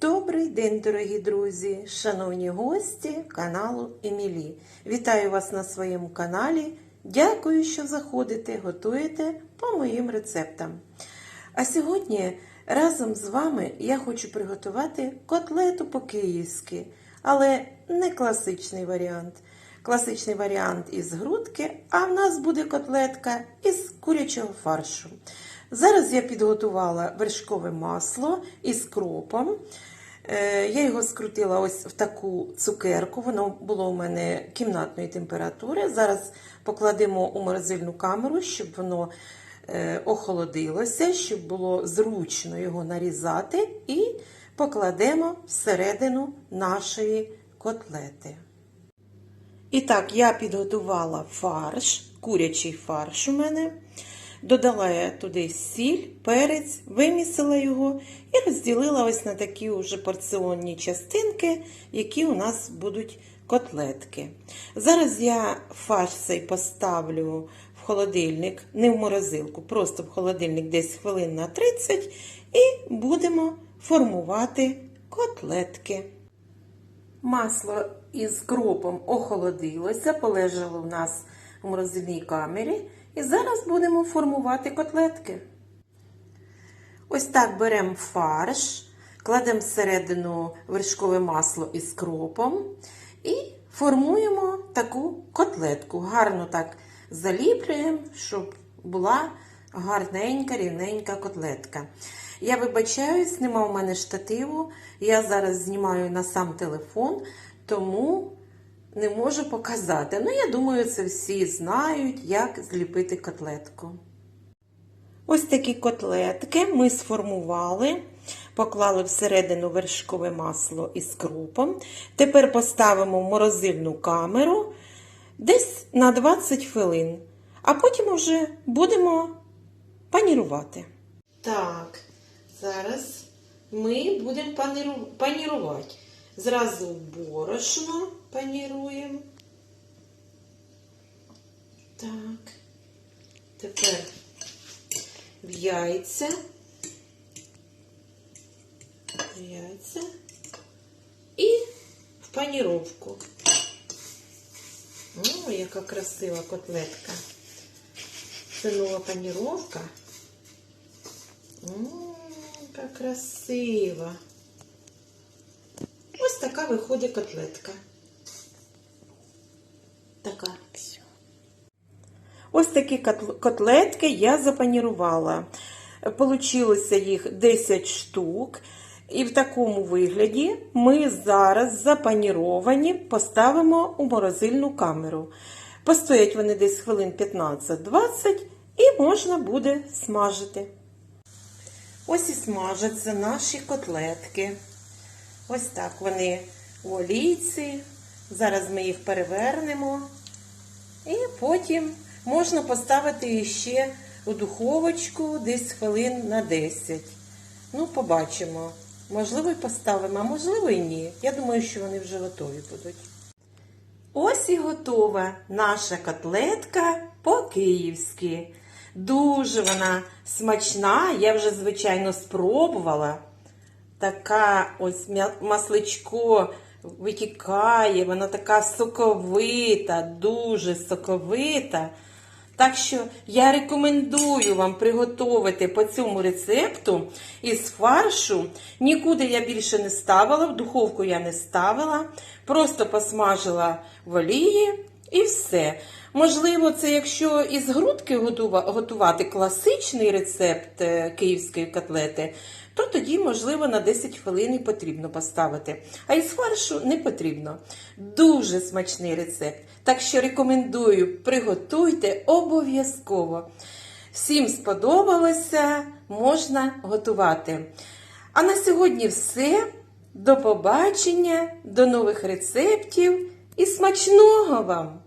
Добрий день, дорогі друзі, шановні гості каналу Емілі. Вітаю вас на своєму каналі. Дякую, що заходите, готуєте по моїм рецептам. А сьогодні разом з вами я хочу приготувати котлету по-київськи, але не класичний варіант. Класичний варіант із грудки, а в нас буде котлетка із курячого фаршу. Зараз я підготувала вершкове масло із кропом. Е, Я його скрутила ось в таку цукерку, воно було у мене кімнатної температури. Зараз покладемо у морозильну камеру, щоб воно е, охолодилося, щоб було зручно його нарізати, і покладемо всередину нашої котлети. І так, я підготувала фарш, курячий фарш у мене. Додала я туди сіль, перець, вимісила його і розділила ось на такі вже порціонні частинки, які у нас будуть котлетки. Зараз я фарш цей поставлю в холодильник, не в морозилку, просто в холодильник десь хвилин на 30 і будемо формувати котлетки. Масло із кропом охолодилося, полежало в нас у морозильній камері. І зараз будемо формувати котлетки. Ось так беремо фарш, кладемо всередину вершкове масло із кропом і формуємо таку котлетку. Гарно так заліплюємо, щоб була гарненька, рівненька котлетка. Я вибачаюсь, нема у мене штативу. Я зараз знімаю на сам телефон, тому не можу показати. Ну, я думаю, це всі знають, як зліпити котлетку. Ось такі котлетки ми сформували, поклали всередину вершкове масло із крупом. Тепер поставимо в морозильну камеру десь на 20 хвилин, а потім вже будемо панірувати. Так, зараз ми будемо панірувати. Зразу борошно паніруємо. Так. Тепер в яйця. В яйця. І в паніровку. О, яка красива котлетка. Це нова паніровка. О, яка красива. Ось така виходить котлетка. Така. Ось такі котлетки я запанірувала. Получилося їх 10 штук. І в такому вигляді ми зараз запаніровані поставимо у морозильну камеру. Постоять вони десь хвилин 15-20 і можна буде смажити. Ось і смажаться наші котлетки. Ось так вони у олійці. Зараз ми їх перевернемо. І потім можна поставити ще у духовочку десь хвилин на 10. Ну, побачимо. Можливо, і поставимо, а можливо, і ні. Я думаю, що вони вже готові будуть. Ось і готова наша котлетка по-київськи. Дуже вона смачна, я вже, звичайно, спробувала. Така ось масличко витікає, вона така соковита, дуже соковита. Так що я рекомендую вам приготувати по цьому рецепту із фаршу. Нікуди я більше не ставила, в духовку я не ставила, просто посмажила в олії і все. Можливо, це якщо із грудки готувати класичний рецепт е, київської котлети, то тоді, можливо, на 10 хвилин і потрібно поставити. А із фаршу не потрібно. Дуже смачний рецепт. Так що рекомендую, приготуйте обов'язково. Всім сподобалося, можна готувати. А на сьогодні все. До побачення, до нових рецептів і смачного вам!